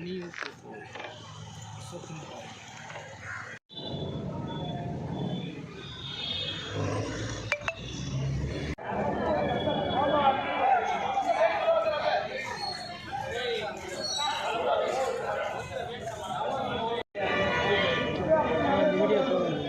தண்ணியும் போட்டு சொத்துன்னு வீடியோ போடுங்க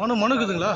மனு மனுக்குதுங்களா?